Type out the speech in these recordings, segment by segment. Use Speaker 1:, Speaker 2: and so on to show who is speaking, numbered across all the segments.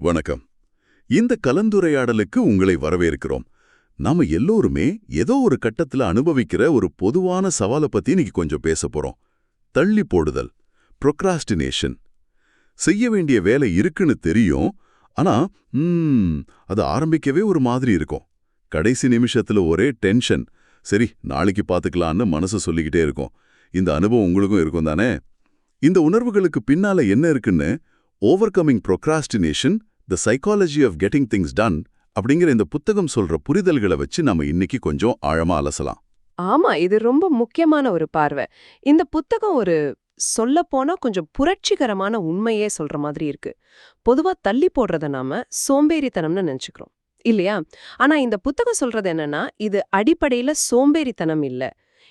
Speaker 1: வணக்கம். இந்த கலந்துரையாடலுக்கு உங்களை வரவேற்கிறோம். நாம எல்லோருமே ஏதோ ஒரு கட்டத்துல அனுபவிக்கிற ஒரு பொதுவான சவாலை பத்தி இன்னைக்கு கொஞ்சம் பேச போறோம். தள்ளி போடுதல் ப்ரொக்ராஸ்டினேஷன் செய்ய வேண்டிய வேலை இருக்குன்னு தெரியும் ஆனா ம், அது ஆரம்பிக்கவே ஒரு மாதிரி இருக்கும். கடைசி நிமிஷத்துல ஒரே டென்ஷன் சரி நாளைக்கு பார்த்துக்கலான்னு மனசு சொல்லிக்கிட்டே இருக்கும். இந்த அனுபவம் உங்களுக்கும் இருக்கும் தானே? இந்த உணர்வுகளுக்கு பின்னால என்ன இருக்குன்னு overcoming procrastination the psychology of getting things done அப்படிங்கிற இந்த புத்தகம் சொல்ற புரிதல்களை வச்சு நம்ம இன்னைக்கு கொஞ்சம் ஆழமா அலசலாம்.
Speaker 2: ஆமா இது ரொம்ப முக்கியமான ஒரு பார்வை. இந்த புத்தகம் ஒரு சொல்லப்போனா கொஞ்சம் புரட்சிகரமான உண்மையே சொல்ற மாதிரி இருக்கு. பொதுவா தள்ளி போடுறத நாம சோம்பேறித்தனம்னு நினைச்சுக்கிறோம் இல்லையா? ஆனா இந்த புத்தகம் சொல்றது என்னன்னா இது அடிப்படையில சோம்பேறித்தனம் இல்ல.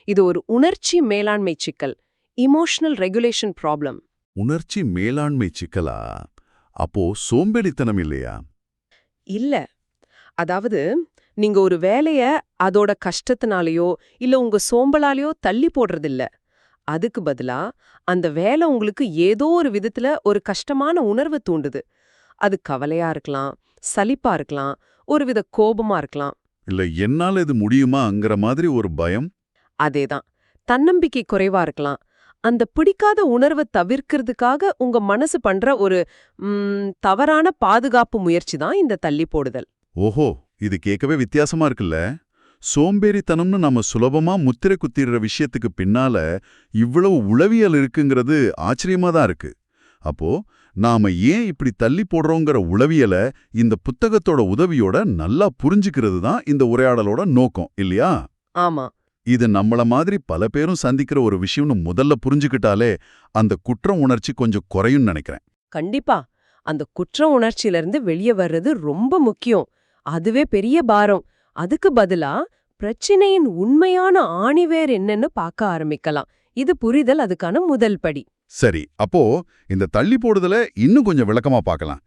Speaker 2: இது ஒரு உணர்ச்சி மேலாண்மை சிக்கல் இமோஷனல் ரெகுலேஷன் ப்ராப்ளம்
Speaker 1: உணர்ச்சி மேலாண்மை சிக்கலா? அப்போ சோம்பேறித்தனம் இல்லையா?
Speaker 2: இல்ல. அதாவது நீங்க ஒரு வேலைய அதோட கஷ்டத்தினாலயோ இல்ல உங்க சோம்பலாலேயோ தள்ளி போடுறதில்ல. அதுக்கு பதிலா அந்த வேலை உங்களுக்கு ஏதோ ஒரு விதத்துல ஒரு கஷ்டமான உணர்வை தூண்டுது. அது கவலையா இருக்கலாம் சலிப்பா இருக்கலாம் ஒருவித கோபமா இருக்கலாம்.
Speaker 1: இல்ல என்னால இது முடியுமாங்கிற மாதிரி ஒரு பயம்?
Speaker 2: அதேதான். தன்னம்பிக்கை குறைவா இருக்கலாம். அந்த பிடிக்காத உணர்வை தவிர்க்கிறதுக்காக உங்க மனசு பண்ற ஒரு தவறான பாதுகாப்பு முயற்சி தான் இந்த தள்ளி போடுதல்.
Speaker 1: ஓஹோ இது கேட்கவே வித்தியாசமா இருக்குல்ல? சோம்பேறித்தனம்னு நம்ம சுலபமா முத்திரை குத்திடுற விஷயத்துக்கு பின்னால இவ்வளவு உளவியல் இருக்குங்கிறது ஆச்சரியமா தான் இருக்கு. அப்போ நாம ஏன் இப்படி தள்ளி போடுறோங்கிற உளவியலை இந்த புத்தகத்தோட உதவியோட நல்லா புரிஞ்சுக்கிறது தான் இந்த உரையாடலோட நோக்கம் இல்லையா?
Speaker 2: ஆமா.
Speaker 1: இது நம்மள மாதிரி பல பேரும் சந்திக்கிற ஒரு விஷயம்னு முதல்ல புரிஞ்சுக்கிட்டாலே அந்த குற்ற உணர்ச்சி கொஞ்சம் குறையும் நினைக்கிறேன்.
Speaker 2: கண்டிப்பா. அந்த குற்ற உணர்ச்சியிலிருந்து வெளியே வர்றது ரொம்ப முக்கியம். அதுவே பெரிய பாரம். அதுக்கு பதிலா பிரச்சனையின் உண்மையான ஆணிவேர் என்னன்னு பார்க்க ஆரம்பிக்கலாம். இது புரிதல் அதுக்கான முதல் படி.
Speaker 1: சரி அப்போ இந்த தள்ளி போடுதல இன்னும் கொஞ்சம் விளக்கமா பார்க்கலாம்.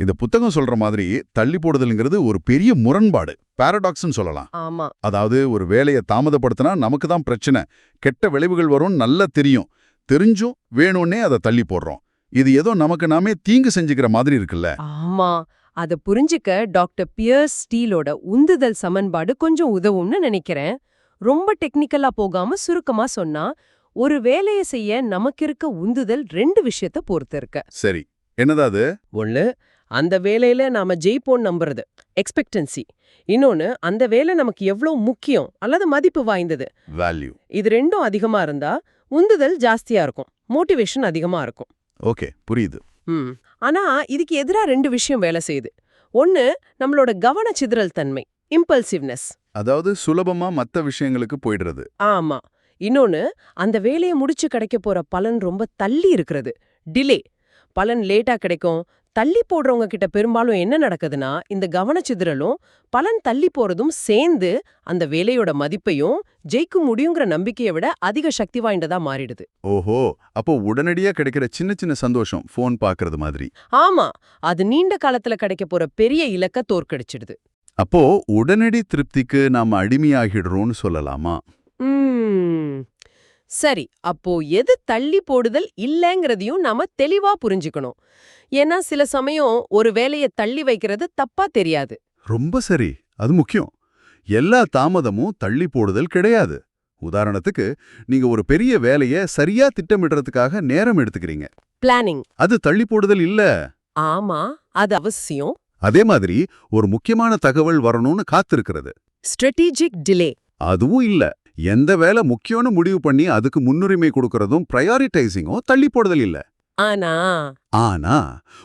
Speaker 1: இந்த புத்தகம் சொல்ற மாதிரி தள்ளி போடுதல்ங்கிறது ஒரு பெரிய முரண்பாடு. பாரடாக்ஸ்னு சொல்லலாம்.
Speaker 2: ஆமா.
Speaker 1: அதாவது ஒரு வேலையை தாமதப்படுத்தினா நமக்கு தான் பிரச்சனை. கெட்ட விளைவுகள் வரும்னு நல்லா தெரியும். தெரிஞ்சும் வேணும்னே அதை தள்ளி போடுறோம். இது ஏதோ நமக்கு நாமே தீங்கு செஞ்சுக்கிற மாதிரி இருக்குல்ல.
Speaker 2: ஆமா. அத புரிஞ்சுக்க டாக்டர் பியர்ஸ் ஸ்டீலோட உந்துதல் சமன்பாடு கொஞ்சம் உதவும்னு நினைக்கிறேன். ரொம்ப டெக்னிக்கலா போகாம சுருக்கமா சொன்னா ஒரு வேலையை செய்ய நமக்கு இருக்க உந்துதல் ரெண்டு விஷயத்த பொறுத்து இருக்கு.
Speaker 1: சரி. என்னது அது?
Speaker 2: ஒண்ணு அந்த வேலையில நாம ஜெயிப்போம் நம்புறது. எக்ஸ்பெக்டன்சி இன்னொன்னு அந்த வேலை நமக்கு எவ்வளவு முக்கியம் அல்லது மதிப்பு வாய்ந்தது?
Speaker 1: வேல்யூ
Speaker 2: இது ரெண்டும் அதிகமா இருந்தா உந்துதல் ஜாஸ்தியா இருக்கும். மோட்டிவேஷன் அதிகமா இருக்கும்.
Speaker 1: ஓகே புரியுது.
Speaker 2: ம். ஆனா இதுக்கு எதிரா ரெண்டு விஷயம் வேலை செய்யுது. ஒன்னு நம்மளோட கவனச்சிதறல் தன்மை இம்பல்சிவ்னஸ்
Speaker 1: அதாவது சுலபமா மத்த விஷயங்களுக்கு போயிடுறது.
Speaker 2: ஆமா. இன்னொன்னு அந்த வேலையை முடிச்சு கிடைக்க போற பலன் ரொம்ப தள்ளி இருக்கிறது. டிலே பலன் லேட்டா கிடைக்கும். தள்ளி போடுறவங்க கிட்ட பெரும்பாலும் என்ன நடக்குதுன்னா இந்த கவனச்சிதறலும் பலன் தள்ளி போறதும் சேர்ந்து அந்த வேலையோட மதிப்பையும் ஜெயிக்க முடியுங்கிற நம்பிக்கையை விட அதிக சக்தி வாய்ந்ததா மாறிடுது.
Speaker 1: ஓஹோ! அப்போ உடனடியா கிடைக்கிற சின்ன சின்ன சந்தோஷம் ஃபோன் பார்க்கறது மாதிரி.
Speaker 2: ஆமா அது நீண்ட காலத்துல கிடைக்க போற பெரிய இலக்க தோற்கடிச்சிடுது.
Speaker 1: அப்போ உடனடி திருப்திக்கு நாம அடிமையாகிடுறோம்னு சொல்லலாமா?
Speaker 2: ம். சரி அப்போ எது தள்ளி போடுதல் இல்லைங்கிறதையும் நாம தெளிவா புரிஞ்சுக்கணும். ஏன்னா சில சமயம் ஒரு வேலையை தள்ளி வைக்கிறது தப்பா தெரியாது.
Speaker 1: ரொம்ப சரி. அது முக்கியம். எல்லா தாமதமும் தள்ளி போடுதல் கிடையாது. உதாரணத்துக்கு நீங்க ஒரு பெரிய வேலைய சரியா திட்டமிடுறதுக்காக நேரம் எடுத்துக்கிறீங்க.
Speaker 2: பிளானிங்
Speaker 1: அது தள்ளி போடுதல் இல்ல.
Speaker 2: ஆமா அது அவசியம்.
Speaker 1: அதே மாதிரி ஒரு முக்கியமான தகவல் வரணும்னு காத்திருக்கிறது.
Speaker 2: ஸ்ட்ராட்டஜிக் டிலே
Speaker 1: அதுவும் இல்ல. எந்த வேலை முக்கியம்னு முடிவு பண்ணி அதுக்கு முன்னுரிமை கொடுக்கறதும் ப்ரையாரிட்டைசிங்கும் தள்ளி போடுதல் இல்ல.
Speaker 2: ஆனா?
Speaker 1: ஆனா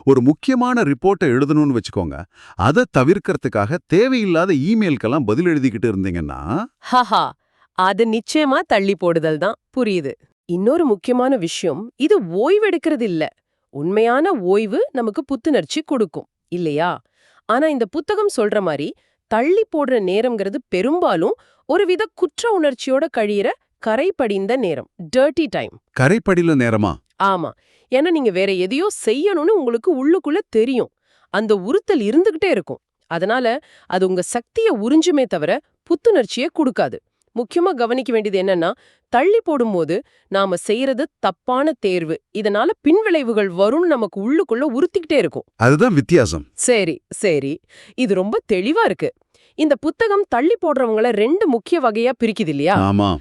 Speaker 1: ஒரு முக்கியமான ரிப்போர்ட்டை எழுதணும்னு வச்சுக்கோங்க. அதை தவிர்க்கறதுக்காக தேவையில்லாத இமெயில்க்கெல்லாம் பதில் எழுதிக்கிட்டு இருந்தீங்கன்னா?
Speaker 2: ஹஹா அது நிச்சயமா தள்ளி போடுதல் தான். புரியுது. இன்னொரு முக்கியமான விஷயம் இது ஓய்வெடுக்கிறது இல்ல உண்மையான ஓய்வு நமக்கு புத்துணர்ச்சி கொடுக்கும் இல்லையா? ஆனா இந்த புத்தகம் சொல்ற மாதிரி தள்ளி போடுற நேரம்ங்கிறது பெரும்பாலும் ஒருவித குற்ற உணர்ச்சியோட கழியிற கரை படிந்த நேரம் டர்ட்டி டைம்
Speaker 1: கரைப்படில நேரமா?
Speaker 2: ஆமா. ஏன்னா நீங்க வேற எதையோ செய்யணும்னு உங்களுக்கு உள்ளுக்குள்ள தெரியும். அந்த உறுத்தல் இருந்துகிட்டே இருக்கும். அதனால அது உங்க சக்திய உறிஞ்சுமே தவிர புத்துணர்ச்சியை கொடுக்காது. முக்கியமா கவனிக்க வேண்டியது என்னன்னா தள்ளி போடும்போது நாம செய்யறது தப்பான தேர்வு. இதனால பின்விளைவுகள் வரும்னு நமக்கு உள்ளுக்குள்ள உறுத்திக்கிட்டே இருக்கும்.
Speaker 1: அதுதான் வித்தியாசம்.
Speaker 2: சரி சரி. இது ரொம்ப தெளிவா இருக்கு. இந்த புத்தகம் தள்ளி போடுறவங்கள ரெண்டு முக்கிய வகையா பிரிக்குது இல்லையா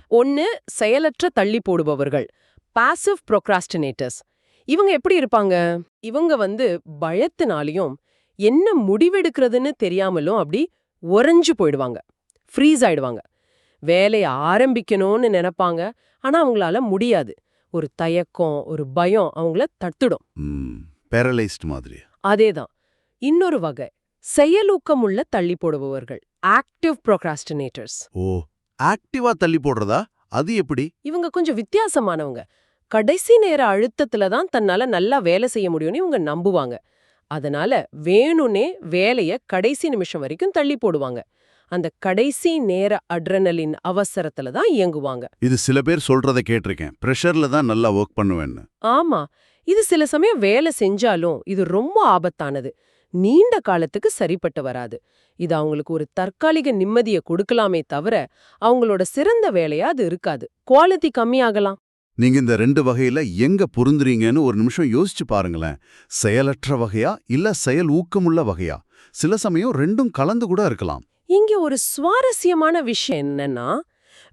Speaker 2: ஒன்னு செயலற்ற தள்ளி போடுபவர்கள் பாசிவ் ப்ரோக்ராஸ்டினேட்டர்ஸ் இவங்க எப்படி இருப்பாங்க? இவங்க வந்து பயத்தினாலையும் என்ன முடிவெடுக்கிறதுன்னு தெரியாமலும் அப்படி உறைஞ்சு போயிடுவாங்க ஃப்ரீஸ் ஆயிடுவாங்க. வேலையை ஆரம்பிக்கணும்னு நினைப்பாங்க ஆனா அவங்களால முடியாது. ஒரு தயக்கம் ஒரு பயம் அவங்கள தடுத்துடும்
Speaker 1: பேரலைஸ்ட் மாதிரி
Speaker 2: அதேதான். இன்னொரு வகை செயலூக்கமுள்ள தள்ளி போடுபவர்கள் ஆக்டிவ் ப்ரோக்ராஸ்டினேட்டர்ஸ்
Speaker 1: ஓ ஆக்டிவா தள்ளி போடுறதா? அது எப்படி?
Speaker 2: இவங்க கொஞ்சம் வித்தியாசமானவங்க. கடைசி நேர அழுத்தத்துல தான் தன்னால நல்லா வேலை செய்ய முடியும்னு இவங்க நம்புவாங்க. அதனால வேணும்னே வேலைய கடைசி நிமிஷம் வரைக்கும் தள்ளி போடுவாங்க. அந்த கடைசி நேர அட்ரனலின் அவசரத்துல தான் இயங்குவாங்க.
Speaker 1: இது சில பேர் சொல்றத கேட்டிருக்கேன். ப்ரெஷர்ல தான் நல்லா ஒர்க் பண்ணுவேன்னு.
Speaker 2: ஆமா. இது சில சமயம் வேலை செஞ்சாலும் இது ரொம்ப ஆபத்தானது. நீண்ட காலத்துக்கு சரிப்பட்டு வராது. இது அவங்களுக்கு ஒரு தற்காலிக நிம்மதியை கொடுக்கலாமே தவிர அவங்களோட சிறந்த வேலையா அது இருக்காது. குவாலிட்டி கம்மியாகலாம்.
Speaker 1: நீங்க இந்த ரெண்டு வகையில எங்க பொருந்துறீங்கன்னு ஒரு நிமிஷம் யோசிச்சு பாருங்களேன். செயலற்ற வகையா இல்ல செயல் ஊக்கமுள்ள வகையா? சில சமயம் ரெண்டும் கலந்து கூட இருக்கலாம்.
Speaker 2: இங்க ஒரு சுவாரஸ்யமான விஷயம் என்னன்னா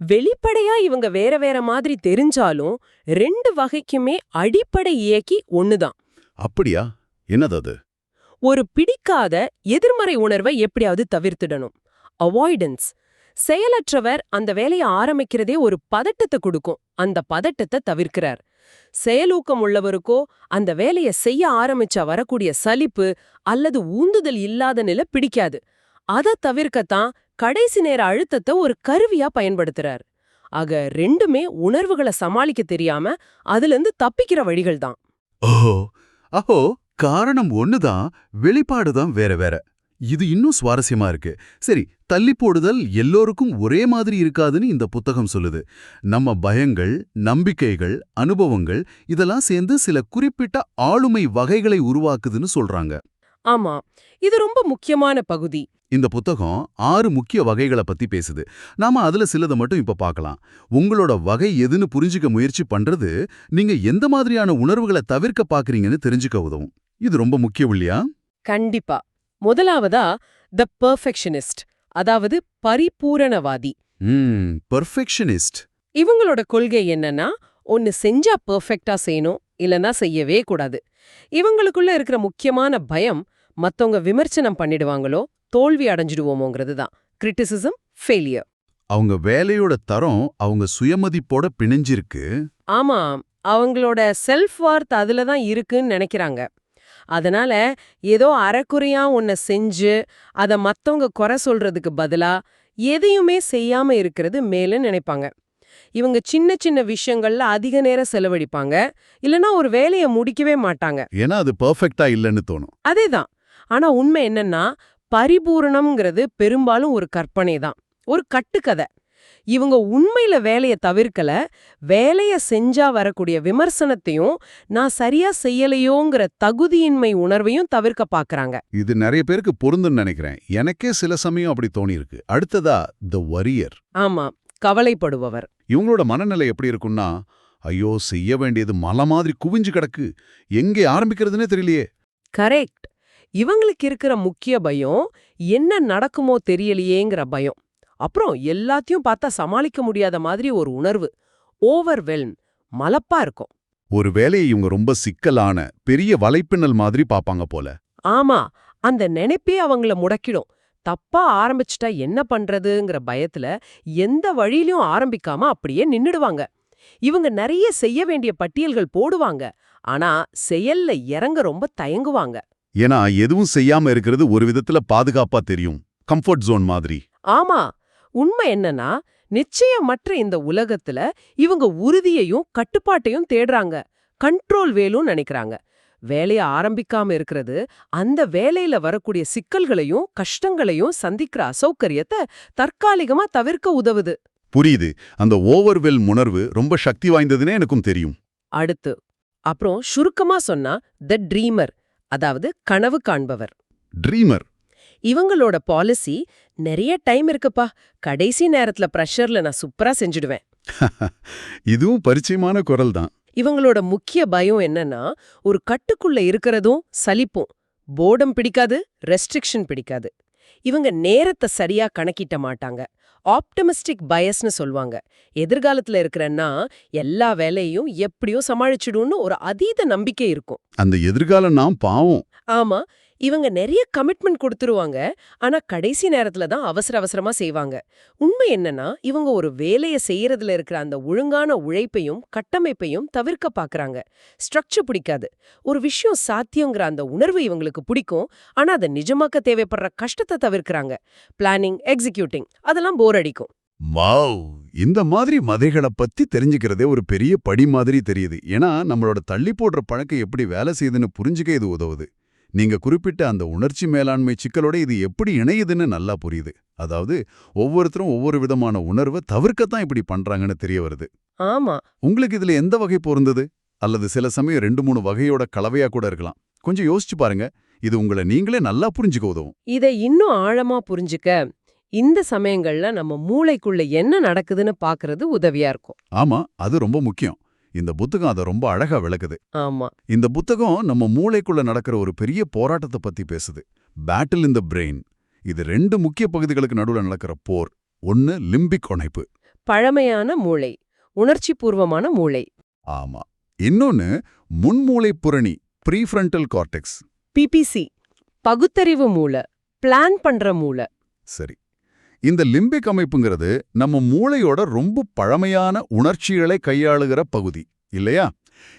Speaker 2: வெளிப்படையா இவங்க வேற வேற மாதிரி தெரிஞ்சாலும் ரெண்டு வகைக்குமே அடிப்படை இயக்கி ஒண்ணுதான்.
Speaker 1: அப்படியா? என்னது அது?
Speaker 2: ஒரு பிடிக்காத எதிர்மறை உணர்வை எப்படியாவது தவிர்த்திடணும். அவாய்டன்ஸ் செயலற்றவர் அந்த வேலையை ஆரம்பிக்கிறதே ஒரு பதட்டத்தை கொடுக்கும். அந்த பதட்டத்தை தவிர்க்கிறார். செயலூக்கம் உள்ளவருக்கோ அந்த வேலையை செய்ய ஆரம்பிச்சா வரக்கூடிய சலிப்பு அல்லது ஊந்துதல் இல்லாத நிலை பிடிக்காது. அதை தவிர்க்கத்தான் கடைசி நேர அழுத்தத்தை ஒரு கருவியா பயன்படுத்துறார். ஆக ரெண்டுமே உணர்வுகளை சமாளிக்க தெரியாம அதுல இருந்து தப்பிக்கிற வழிகள் தான்.
Speaker 1: ஓஹோ. அஹோ. காரணம் ஒண்ணுதான் வெளிப்பாடுதான் வேற வேற. இது இன்னும் சுவாரஸ்யமா இருக்கு. சரி தள்ளி போடுதல் எல்லோருக்கும் ஒரே மாதிரி இருக்காதுன்னு இந்த புத்தகம் சொல்லுது. நம்ம பயங்கள் நம்பிக்கைகள் அனுபவங்கள் இதெல்லாம் சேர்ந்து சில குறிப்பிட்ட ஆளுமை வகைகளை உருவாக்குதுன்னு சொல்றாங்க.
Speaker 2: ஆமா இது ரொம்ப முக்கியமான பகுதி.
Speaker 1: இந்த புத்தகம் ஆறு முக்கிய வகைகளை பத்தி பேசுது. நாம அதுல சிலதை மட்டும் இப்ப பார்க்கலாம் உங்களோட வகை எதுன்னு புரிஞ்சுக்க முயற்சி பண்றது நீங்க எந்த மாதிரியான உணர்வுகளை தவிர்க்க பாக்குறீங்கன்னு தெரிஞ்சுக்க உதவும். இது ரொம்ப முக்கியம் இல்லையா?
Speaker 2: கண்டிப்பா. முதலாவதா த பெர்ஃபெக்ஷனிஸ்ட் அதாவது பரிபூரணவாதி.
Speaker 1: பெர்ஃபெக்ஷனிஸ்ட்
Speaker 2: இவங்களோட கொள்கை என்னன்னா ஒன்னு செஞ்சா பெர்ஃபெக்ட்டா செய்யணும் இல்லனா செய்யவே கூடாது. இவங்களுக்குள்ள இருக்கிற முக்கியமான பயம் மத்தவங்க விமர்சனம் பண்ணிடுவாங்களோ தோல்வி அடைஞ்சிடுவோமோங்கிறது தான். கிரிட்டிசிசம் ஃபெயிலியர்
Speaker 1: அவங்க வேலையோட தரம் அவங்க சுயமதிப்போட பிணைஞ்சிருக்கு.
Speaker 2: ஆமா அவங்களோட செல்ஃப் வார்த் அதுல தான் இருக்குன்னு நினைக்கிறாங்க. அதனால ஏதோ அறக்குறையா ஒன்ன செஞ்சு அத மத்தவங்க குறை சொல்றதுக்கு பதிலா எதையுமே செய்யாம இருக்கிறது மேல நினைப்பாங்க. இவங்க சின்ன சின்ன விஷயங்கள்ல அதிக நேரம் செலவழிப்பாங்க. இல்லனா ஒரு வேலையை முடிக்கவே மாட்டாங்க.
Speaker 1: ஏன்னா அது பெர்ஃபெக்ட்டா இல்லைன்னு தோணும்.
Speaker 2: அதேதான். ஆனா உண்மை என்னன்னா பரிபூரணம்ங்கிறது பெரும்பாலும் ஒரு கற்பனை தான் ஒரு கட்டுக்கதை. இவங்க உண்மையில வேலைய தவிர்க்கல. வேலைய செஞ்சா வரக்கூடிய விமர்சனத்தையும் நான் சரியா செய்யலையோங்கிற தகுதியின்மை உணர்வையும் தவிர்க்க பாக்குறாங்க.
Speaker 1: இது நிறைய பேருக்கு பொருந்துன்னு நினைக்கிறேன். எனக்கே சில சமயம் அப்படி தோணியிருக்கு. அடுத்ததா த வரியர்
Speaker 2: ஆமா கவலைப்படுபவர்.
Speaker 1: இவங்களோட மனநிலை எப்படி இருக்கும்னா ஐயோ செய்ய வேண்டியது மலை மாதிரி குவிஞ்சு கிடக்கு. எங்கே ஆரம்பிக்கிறதுனே தெரியலையே.
Speaker 2: கரெக்ட் இவங்களுக்கு இருக்கிற முக்கிய பயம் என்ன நடக்குமோ தெரியலையேங்கிற பயம். அப்புறம் எல்லாத்தையும் பார்த்தா சமாளிக்க முடியாத மாதிரி ஒரு உணர்வு. ஓவர்வெல்ம் மலப்பா இருக்கும்.
Speaker 1: ஒரு வேலையை இவங்க ரொம்ப சிக்கலான பெரிய வலைப்பின்னல் மாதிரி பாப்பாங்க போல.
Speaker 2: ஆமா அந்த நினைப்பே அவங்கள முடக்கிடும். தப்பா ஆரம்பிச்சுட்டா என்ன பண்றதுங்கிற பயத்துல எந்த வழியிலயும் ஆரம்பிக்காம அப்படியே நின்னுடுவாங்க. இவங்க நிறைய செய்ய வேண்டிய பட்டியல்கள் போடுவாங்க. ஆனா செயல்ல இறங்க ரொம்ப தயங்குவாங்க.
Speaker 1: ஏன்னா எதுவும் செய்யாம இருக்கிறது ஒரு விதத்துல பாதுகாப்பா தெரியும். கம்ஃபர்ட் ஜோன் மாதிரி.
Speaker 2: ஆமா உண்மை என்னன்னா நிச்சயமற்ற இந்த உலகத்துல இவங்க உறுதியையும் கட்டுப்பாட்டையும் தேடுறாங்க. கண்ட்ரோல் வேலும் நினைக்கிறாங்க. வேலைய ஆரம்பிக்காம இருக்கிறது அந்த வேலையில வரக்கூடிய சிக்கல்களையும் கஷ்டங்களையும் சந்திக்கிற அசௌகரியத்தை தற்காலிகமா தவிர்க்க உதவுது.
Speaker 1: புரியுது. அந்த ஓவர்வெல் உணர்வு ரொம்ப சக்தி வாய்ந்ததுன்னே எனக்கும் தெரியும்.
Speaker 2: அடுத்து அப்புறம் சுருக்கமா சொன்னா த ட்ரீமர் அதாவது கனவு காண்பவர்.
Speaker 1: ட்ரீமர்
Speaker 2: இவங்களோட பாலிசி நிறைய டைம் இருக்குப்பா. கடைசி நேரத்துல ப்ரெஷர்ல நான் சூப்பரா செஞ்சுடுவேன்.
Speaker 1: இதுவும் பரிச்சயமான குரல் தான்
Speaker 2: இவங்களோட முக்கிய பயம் என்னன்னா ஒரு கட்டுக்குள்ள இருக்கிறதும் சலிப்பும். போர்டம் பிடிக்காது ரெஸ்ட்ரிக்ஷன் பிடிக்காது. இவங்க நேரத்தை சரியா கணக்கிட்ட மாட்டாங்க. ஆப்டமிஸ்டிக் பயஸ்னு சொல்வாங்க. எதிர்காலத்துல இருக்கிறன்னா எல்லா வேலையும் எப்படியோ சமாளிச்சிடும்னு ஒரு அதீத நம்பிக்கை இருக்கும்.
Speaker 1: அந்த எதிர்காலம் நாம் பாவம்.
Speaker 2: ஆமா இவங்க நிறைய கமிட்மெண்ட் கொடுத்துருவாங்க. ஆனா கடைசி நேரத்துல தான் அவசர அவசரமா செய்வாங்க. உண்மை என்னன்னா இவங்க ஒரு வேலையை செய்யறதுல இருக்கிற அந்த ஒழுங்கான உழைப்பையும் கட்டமைப்பையும் தவிர்க்க பாக்குறாங்க. ஸ்ட்ரக்சர் பிடிக்காது. ஒரு விஷயம் சாத்தியங்கிற அந்த உணர்வு இவங்களுக்கு பிடிக்கும். ஆனா அதை நிஜமாக்க தேவைப்படுற கஷ்டத்தை தவிர்க்கறாங்க. பிளானிங் எக்ஸிக்யூட்டிங் அதெல்லாம் போர் அடிக்கும்.
Speaker 1: வாவ்! இந்த மாதிரி மதைகளை பத்தி தெரிஞ்சுக்கிறதே ஒரு பெரிய படி மாதிரி தெரியுது. ஏன்னா நம்மளோட தள்ளி போடுற பழக்கம் எப்படி வேலை செய்யுதுன்னு புரிஞ்சுக்க இது உதவுது. நீங்க குறிப்பிட்ட அந்த உணர்ச்சி மேலாண்மை சிக்கலோட இது எப்படி இணையுதுன்னு நல்லா புரியுது. அதாவது ஒவ்வொருத்தரும் ஒவ்வொரு விதமான உணர்வை தவிர்க்கத்தான் இப்படி பண்றாங்கன்னு தெரிய வருது.
Speaker 2: ஆமா.
Speaker 1: உங்களுக்கு இதுல எந்த வகை பொருந்தது? அல்லது சில சமயம் ரெண்டு மூணு வகையோட கலவையா கூட இருக்கலாம். கொஞ்சம் யோசிச்சு பாருங்க. இது உங்களை நீங்களே நல்லா புரிஞ்சுக்க உதவும்.
Speaker 2: இதை இன்னும் ஆழமா புரிஞ்சுக்க இந்த சமயங்கள்ல நம்ம மூளைக்குள்ள என்ன நடக்குதுன்னு பாக்குறது உதவியா இருக்கும்.
Speaker 1: ஆமா அது ரொம்ப முக்கியம். இந்த புத்தகம் அதை ரொம்ப அழகா விளக்குது.
Speaker 2: ஆமா.
Speaker 1: இந்த புத்தகம் நம்ம மூளைக்குள்ள நடக்கிற ஒரு பெரிய போராட்டத்தை பத்தி பேசுது. பேட்டில் இன் த பிரெயின் இது ரெண்டு முக்கிய பகுதிகளுக்கு நடுவுல நடக்கிற போர். ஒன்னு லிம்பிக் உணைப்பு.
Speaker 2: பழமையான மூளை. உணர்ச்சி பூர்வமான மூளை.
Speaker 1: ஆமா. இன்னொன்னு முன்மூளை புரணி ப்ரீஃப்ரண்டல் கார்டெக்ஸ்
Speaker 2: பிபிசி பகுத்தறிவு மூளை. பிளான் பண்ற மூளை.
Speaker 1: சரி. இந்த லிம்பிக் அமைப்புங்கிறது நம்ம மூளையோட ரொம்ப பழமையான உணர்ச்சிகளை கையாளுகிற பகுதி இல்லையா?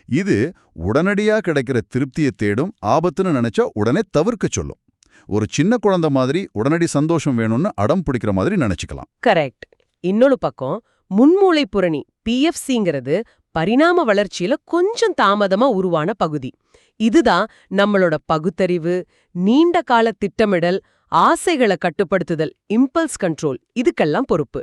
Speaker 1: இது உடனடியா கிடைக்கிற திருப்தியை தேடும் ஆபத்துன்னு நினைச்சா உடனே தவிர்க்க சொல்லும். ஒரு சின்ன குழந்தை மாதிரி உடனடி சந்தோஷம் வேணும்னு அடம் பிடிக்கிற மாதிரி நினைச்சுக்கலாம்.
Speaker 2: கரெக்ட். இன்னொரு பக்கம் முன்மூளை புரணி பிஎஃப்சிங்கிறது பரிணாம வளர்ச்சியில கொஞ்சம் தாமதமா உருவான பகுதி. இதுதான் நம்மளோட பகுத்தறிவு நீண்ட கால திட்டமிடல் ஆசைகளை கட்டுப்படுத்துதல் இம்பல்ஸ் கண்ட்ரோல் இதுக்கெல்லாம் பொறுப்பு.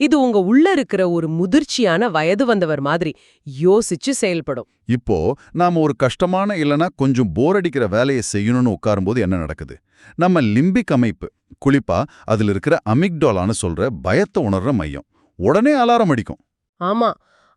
Speaker 2: இது உங்க உள்ள இருக்கிற ஒரு முதிர்ச்சியான வயது வந்தவர் மாதிரி யோசிச்சு செயல்படும்.
Speaker 1: இப்போ நாம ஒரு கஷ்டமான இல்லனா கொஞ்சம் போர் அடிக்கிற வேலையை செய்யணும்னு உட்காரும்போது என்ன நடக்குது? நம்ம லிம்பிக் அமைப்பு குளிப்பா அதுல இருக்கிற அமிக்டோலான்னு சொல்ற பயத்தை உணர்ற மையம். உடனே அலாரம் அடிக்கும்.
Speaker 2: ஆமா.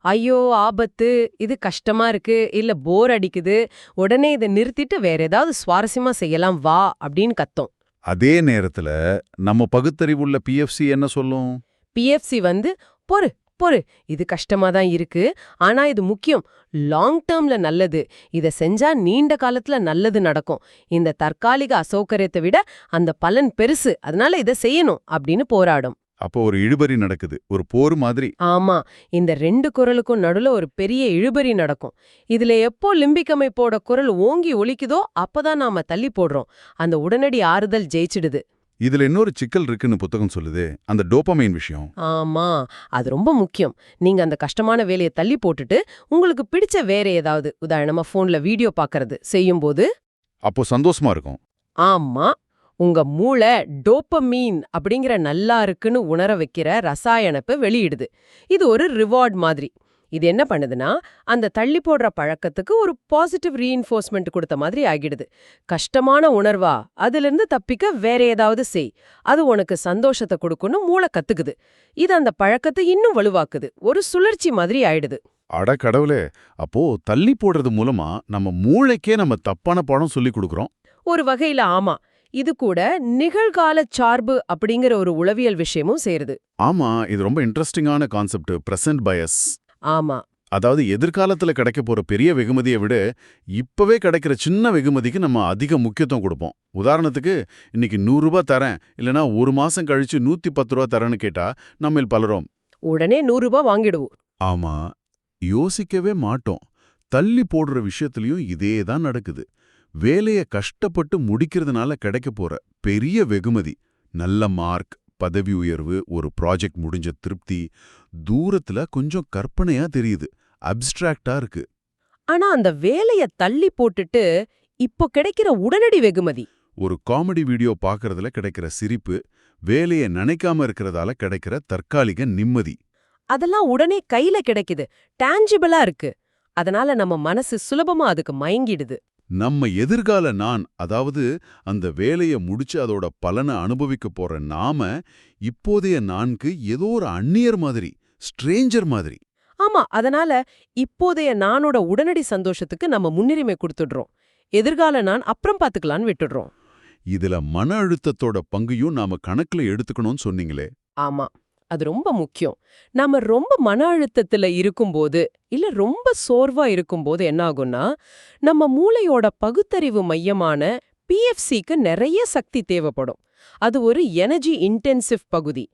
Speaker 2: ஐயோ ஆபத்து இது கஷ்டமா இருக்கு இல்ல போர் அடிக்குது உடனே இதை நிறுத்திட்டு வேற ஏதாவது சுவாரஸ்யமா செய்யலாம் வா அப்படின்னு கத்தோம்.
Speaker 1: அதே நேரத்துல நம்ம பகுத்தறிவுள்ள பிஎஃப்சி என்ன சொல்லும்?
Speaker 2: பிஎஃப்சி வந்து பொறு பொறு இது கஷ்டமா தான் இருக்கு. ஆனா இது முக்கியம். லாங் டேர்ம்ல நல்லது. இத செஞ்சா நீண்ட காலத்துல நல்லது நடக்கும். இந்த தற்காலிக அசௌகரியத்தை விட அந்த பலன் பெருசு. அதனால இத செய்யணும். அப்படின்னு போராடும்.
Speaker 1: அப்போ ஒரு இழுபறி நடக்குது. ஒரு போர் மாதிரி.
Speaker 2: ஆமா. இந்த ரெண்டு குரலுக்கும் நடுவுல ஒரு பெரிய இழுபறி நடக்கும். இதுல எப்போ லிம்பிக் அமைப்போட குரல் ஓங்கி ஒலிக்குதோ அப்பதான் நாம தள்ளி போடுறோம். அந்த உடனடி ஆறுதல் ஜெயிச்சிடுது.
Speaker 1: இதுல இன்னொரு சிக்கல் இருக்குன்னு புத்தகம் சொல்லுது. அந்த டோபமைன் விஷயம்.
Speaker 2: ஆமா. அது ரொம்ப முக்கியம். நீங்க அந்த கஷ்டமான வேலையை தள்ளி போட்டுட்டு உங்களுக்கு பிடிச்ச வேற ஏதாவது உதாரணமா போன்ல வீடியோ பார்க்கறது செய்யும்போது.
Speaker 1: அப்போ சந்தோஷமா இருக்கும்.
Speaker 2: ஆமா. உங்க மூளை டோப்பமீன் அப்படிங்கிற நல்லா இருக்குன்னு உணர வைக்கிற ரசாயனப்பை வெளியிடுது. இது ஒரு ரிவார்ட் மாதிரி. இது என்ன பண்ணுதுன்னா அந்த தள்ளி போடுற பழக்கத்துக்கு ஒரு பாசிட்டிவ் ரீஇன்ஃபோர்ஸ்மெண்ட் கொடுத்த மாதிரி ஆகிடுது. கஷ்டமான உணர்வா? அதிலிருந்து தப்பிக்க வேற ஏதாவது செய். அது உனக்கு சந்தோஷத்தை கொடுக்குன்னு மூளை கத்துக்குது. இது அந்த பழக்கத்தை இன்னும் வலுவாக்குது. ஒரு சுழற்சி மாதிரி ஆயிடுது.
Speaker 1: அட கடவுளே! அப்போ தள்ளி போடுறது மூலமா நம்ம மூளைக்கே நம்ம தப்பான பாடம் சொல்லி கொடுக்கறோம்?
Speaker 2: ஒரு வகையில ஆமா. இது கூட நிகழ்கால சார்பு அப்படிங்கிற ஒரு உளவியல் விஷயமும் சேருது.
Speaker 1: ஆமா இது ரொம்ப இன்ட்ரெஸ்டிங்கான கான்செப்ட் பிரசன்ட் பயஸ்
Speaker 2: ஆமா.
Speaker 1: அதாவது எதிர்காலத்துல கிடைக்க போற பெரிய வெகுமதியை விட இப்பவே கிடைக்கிற சின்ன வெகுமதிக்கு நம்ம அதிக முக்கியத்துவம் கொடுப்போம். உதாரணத்துக்கு இன்னைக்கு நூறு ரூபாய் தரேன் இல்லனா ஒரு மாசம் கழிச்சு நூத்தி பத்து ரூபா தரேன்னு கேட்டா நம்மில் பலரும்.
Speaker 2: உடனே நூறு ரூபாய் வாங்கிடுவோம்.
Speaker 1: ஆமா யோசிக்கவே மாட்டோம். தள்ளி போடுற விஷயத்துலயும் இதே தான் நடக்குது. வேலைய கஷ்டப்பட்டு முடிக்கிறதுனால கிடைக்க போற பெரிய வெகுமதி. நல்ல மார்க் பதவி உயர்வு ஒரு ப்ராஜெக்ட் முடிஞ்ச திருப்தி தூரத்துல கொஞ்சம் கற்பனையா தெரியுது. அப்ஸ்ட்ராக்டா இருக்கு.
Speaker 2: ஆனா அந்த வேலைய தள்ளி போட்டுட்டு இப்போ கிடைக்கிற உடனடி வெகுமதி.
Speaker 1: ஒரு காமெடி வீடியோ பார்க்கறதுல கிடைக்கிற சிரிப்பு வேலைய நினைக்காம இருக்கிறதால கிடைக்கிற தற்காலிக நிம்மதி.
Speaker 2: அதெல்லாம் உடனே கையில கிடைக்குது. டான்ஜிபிளா இருக்கு. அதனால நம்ம மனசு சுலபமா அதுக்கு மயங்கிடுது.
Speaker 1: நம்ம எதிர்கால நான் அதாவது அந்த வேலைய முடிச்சு அதோட பலனை அனுபவிக்க போற நாம இப்போதைய நான்கு ஏதோ ஒரு அந்நியர் மாதிரி ஸ்ட்ரேஞ்சர் மாதிரி.
Speaker 2: ஆமா அதனால இப்போதைய நானோட உடனடி சந்தோஷத்துக்கு நம்ம முன்னுரிமை கொடுத்துடுறோம். எதிர்கால நான் அப்புறம் பாத்துக்கலான்னு விட்டுடுறோம்.
Speaker 1: இதுல மன அழுத்தத்தோட பங்கையும் நாம கணக்குல எடுத்துக்கணும்னு சொன்னீங்களே.
Speaker 2: ஆமா. அது ரொம்ப முக்கியம். நாம ரொம்ப மன அழுத்தத்துல இருக்கும்போது இல்ல ரொம்ப சோர்வா இருக்கும்போது என்ன ஆகும்னா நம்ம மூளையோட பகுத்தறிவு மையமான பிஎஃப்சிக்கு நிறைய சக்தி தேவைப்படும். அது ஒரு எனர்ஜி இன்டென்சிவ் பகுதி.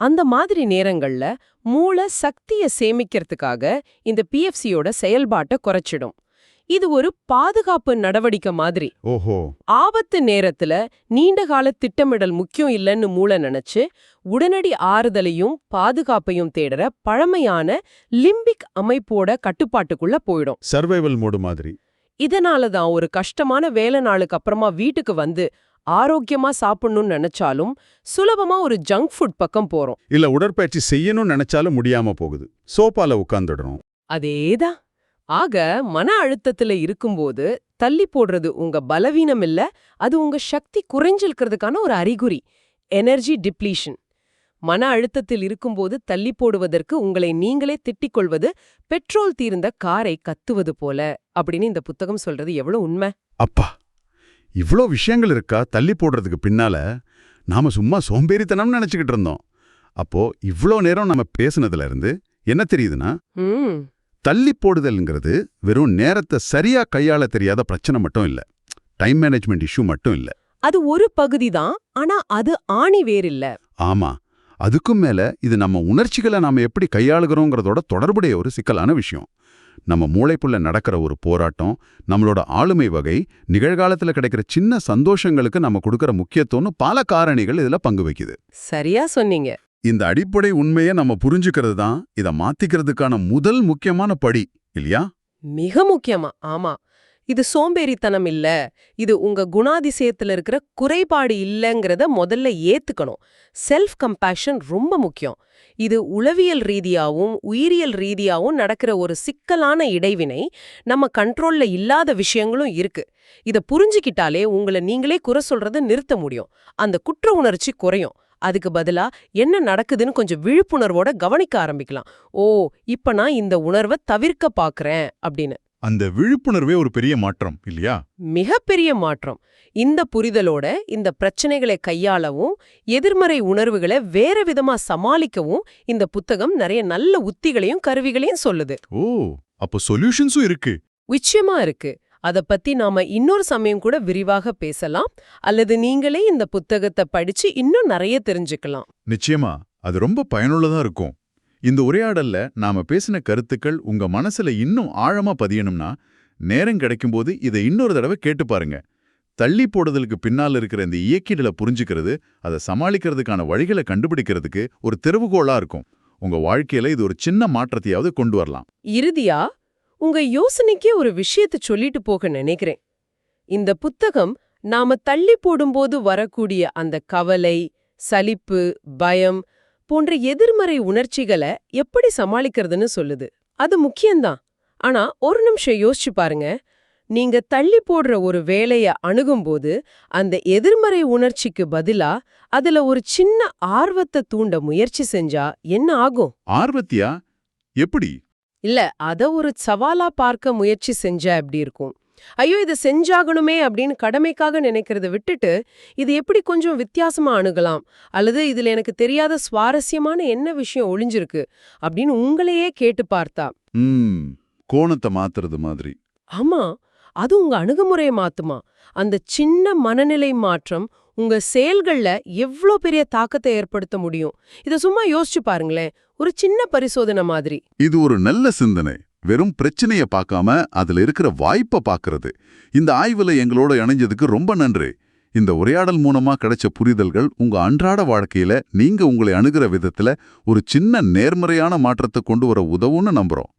Speaker 2: அந்த மாதிரி நேரங்கள்ல மூளை சக்தியை சேமிக்கிறதுக்காக இந்த பிஎஃப்சியோட செயல்பாட்டை குறைச்சிடும். இது ஒரு பாதுகாப்பு நடவடிக்கை மாதிரி.
Speaker 1: ஓஹோ.
Speaker 2: ஆபத்து நேரத்துல நீண்ட கால திட்டமிடல் முக்கியம் இல்லைன்னு மூளை நினைச்சு உடனடி ஆறுதலையும் பாதுகாப்பையும் தேடுற பழமையான லிம்பிக் அமைப்போட கட்டுப்பாட்டுக்குள்ள போயிடும்.
Speaker 1: சர்வைவல் மோடு மாதிரி.
Speaker 2: இதனால தான் ஒரு கஷ்டமான வேலை நாளுக்கு அப்புறமா வீட்டுக்கு வந்து ஆரோக்கியமா சாப்பிடணும்னு நினைச்சாலும் சுலபமா ஒரு ஜங்க் ஃபுட் பக்கம் போறோம்.
Speaker 1: இல்ல உடற்பயிற்சி செய்யணும்னு நினைச்சாலும் முடியாம போகுது. சோபால உட்கார்ந்துடுறோம்
Speaker 2: அதேதான். ஆக மன அழுத்தத்துல இருக்கும்போது தள்ளி போடுறது உங்க பலவீனம் இல்ல அது உங்க சக்தி குறைஞ்சிருக்கிறதுக்கான ஒரு அறிகுறி எனர்ஜி டிப்ளீஷன் மன அழுத்தத்தில் இருக்கும்போது தள்ளி போடுவதற்கு உங்களை நீங்களே திட்டிக் கொள்வது பெட்ரோல் தீர்ந்த காரை கத்துவது போல அப்படின்னு இந்த புத்தகம் சொல்றது எவ்வளவு உண்மை?
Speaker 1: அப்பா இவ்ளோ விஷயங்கள் இருக்கா? தள்ளி போடுறதுக்கு பின்னால நாம சும்மா சோம்பேறித்தனம்னு நினைச்சுக்கிட்டு இருந்தோம். அப்போ இவ்ளோ நேரம் நம்ம பேசுனதுல இருந்து என்ன தெரியுதுன்னா தள்ளி போடுதல்ங்கிறது வெறும் நேரத்தை சரியா கையாள தெரியாத பிரச்சனை மட்டும் இல்ல. டைம் மேனேஜ்மெண்ட் இஷ்யூ மட்டும் இல்ல.
Speaker 2: அது ஒரு பகுதி தான் ஆனா அது ஆணி வேறில்ல.
Speaker 1: ஆமா. அதுக்கும் மேல இது நம்ம உணர்ச்சிகளை நாம எப்படி கையாளுகிறோங்கிறதோட தொடர்புடைய ஒரு சிக்கலான விஷயம். நம்ம மூளைப்புள்ள நடக்கிற ஒரு போராட்டம் நம்மளோட ஆளுமை வகை நிகழ்காலத்துல கிடைக்கிற சின்ன சந்தோஷங்களுக்கு நம்ம கொடுக்கிற முக்கியத்துவம்னு பல காரணிகள் இதுல பங்கு வைக்குது
Speaker 2: சரியா சொன்னீங்க.
Speaker 1: இந்த அடிப்படை உண்மையை நம்ம புரிஞ்சுக்கிறது தான் இதை மாத்திக்கிறதுக்கான முதல் முக்கியமான படி இல்லையா?
Speaker 2: மிக முக்கியமா. ஆமா. இது சோம்பேறித்தனம் இல்ல. இது உங்க குணாதிசயத்துல இருக்கிற குறைபாடு இல்லைங்கிறத முதல்ல ஏத்துக்கணும். செல்ஃப் கம்பேஷன் ரொம்ப முக்கியம். இது உளவியல் ரீதியாவும் உயிரியல் ரீதியாவும் நடக்கிற ஒரு சிக்கலான இடைவினை நம்ம கண்ட்ரோல்ல இல்லாத விஷயங்களும் இருக்கு. இத புரிஞ்சுக்கிட்டாலே உங்களை நீங்களே குறை சொல்றத நிறுத்த முடியும். அந்த குற்ற உணர்ச்சி குறையும். அதுக்கு பதிலா என்ன நடக்குதுன்னு கொஞ்சம் விழிப்புணர்வோட கவனிக்க ஆரம்பிக்கலாம். ஓ இப்ப நான் இந்த உணர்வை தவிர்க்க பாக்குறேன் அப்படின்னு.
Speaker 1: அந்த விழிப்புணர்வே ஒரு பெரிய மாற்றம் இல்லையா?
Speaker 2: மிகப்பெரிய மாற்றம். இந்த புரிதலோட இந்த பிரச்சனைகளை கையாளவும் எதிர்மறை உணர்வுகளை வேற விதமா சமாளிக்கவும் இந்த புத்தகம் நிறைய நல்ல உத்திகளையும் கருவிகளையும் சொல்லுது.
Speaker 1: ஓ அப்போ சொல்யூஷன்ஸும் இருக்கு.
Speaker 2: நிச்சயமா இருக்கு. அத பத்தி நாம இன்னொரு சமயம் கூட விரிவாக பேசலாம். அல்லது நீங்களே இந்த புத்தகத்தை படிச்சு இன்னும் நிறைய தெரிஞ்சுக்கலாம்.
Speaker 1: நிச்சயமா அது ரொம்ப பயனுள்ளதா இருக்கும். இந்த உரையாடல்ல நாம பேசின கருத்துக்கள் உங்க மனசுல இன்னும் ஆழமா பதியணும்னா நேரம் கிடைக்கும்போது இதை இன்னொரு தடவை கேட்டு பாருங்க. தள்ளி போடுதலுக்கு பின்னால் இருக்கிற இந்த இயக்கீடுல புரிஞ்சுக்கிறது அதை சமாளிக்கிறதுக்கான வழிகளை கண்டுபிடிக்கிறதுக்கு ஒரு திறவுகோலா இருக்கும். உங்க வாழ்க்கையில இது ஒரு சின்ன மாற்றத்தையாவது கொண்டு வரலாம்.
Speaker 2: இறுதியா உங்க யோசனைக்கே ஒரு விஷயத்தை சொல்லிட்டு போக நினைக்கிறேன். இந்த புத்தகம் நாம தள்ளி போடும்போது வரக்கூடிய அந்த கவலை சலிப்பு பயம் போன்ற எதிர்மறை உணர்ச்சிகளை எப்படி சமாளிக்கிறதுன்னு சொல்லுது. அது முக்கியம்தான். ஆனா ஒரு நிமிஷம் யோசிச்சு பாருங்க. நீங்க தள்ளி போடுற ஒரு வேலைய அணுகும்போது அந்த எதிர்மறை உணர்ச்சிக்கு பதிலா அதுல ஒரு சின்ன ஆர்வத்தை தூண்ட முயற்சி செஞ்சா என்ன ஆகும்?
Speaker 1: ஆர்வத்தியா? எப்படி?
Speaker 2: இல்ல அத ஒரு சவாலா பார்க்க முயற்சி செஞ்சா எப்படி இருக்கும். ஐயோ இதை செஞ்சாகணுமே அப்படின்னு கடமைக்காக நினைக்கிறத விட்டுட்டு இது எப்படி கொஞ்சம் வித்தியாசமா அணுகலாம்? அல்லது இதுல எனக்கு தெரியாத சுவாரஸ்யமான என்ன விஷயம் ஒளிஞ்சிருக்கு? அப்படின்னு உங்களையே கேட்டு பார்த்தா.
Speaker 1: கோணத்தை மாத்துறது மாதிரி.
Speaker 2: ஆமா அது உங்க அணுகுமுறையை மாத்துமா? அந்த சின்ன மனநிலை மாற்றம் உங்க செயல்கள்ல எவ்ளோ பெரிய தாக்கத்தை ஏற்படுத்த முடியும்? இத சும்மா யோசிச்சு பாருங்களேன். ஒரு சின்ன பரிசோதனை மாதிரி.
Speaker 1: இது ஒரு நல்ல சிந்தனை. வெறும் பிரச்சனைய பார்க்காம அதுல இருக்கிற வாய்ப்பை பார்க்கறது. இந்த ஆய்வுல எங்களோட இணைஞ்சதுக்கு ரொம்ப நன்றி. இந்த உரையாடல் மூலமா கிடைச்ச புரிதல்கள் உங்க அன்றாட வாழ்க்கையில நீங்க உங்களை அணுகிற விதத்துல ஒரு சின்ன நேர்மறையான மாற்றத்தை கொண்டு வர உதவும்னு நம்புறோம்.